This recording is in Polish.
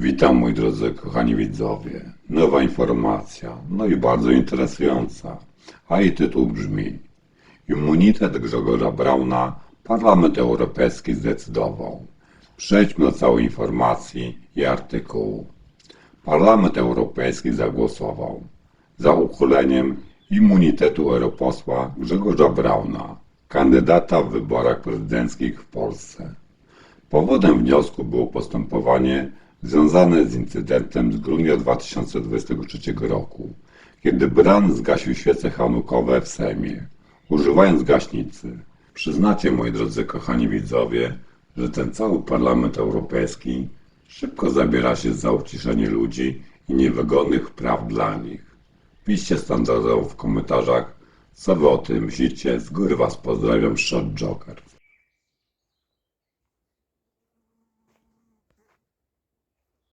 Witam moi drodzy kochani widzowie. Nowa informacja, no i bardzo interesująca. A jej tytuł brzmi Immunitet Grzegorza Brauna Parlament Europejski zdecydował. Przejdźmy do całej informacji i artykułu. Parlament Europejski zagłosował za uchyleniem immunitetu europosła Grzegorza Brauna, kandydata w wyborach prezydenckich w Polsce. Powodem wniosku było postępowanie związane z incydentem z grudnia 2023 roku, kiedy Bran zgasił świece hanukowe w Sejmie, używając gaśnicy. Przyznacie, moi drodzy kochani widzowie, że ten cały Parlament Europejski szybko zabiera się za uciszenie ludzi i niewygodnych praw dla nich. Piszcie standardowo w komentarzach, co wy o tym myślicie. Z góry was pozdrawiam, Shot Joker.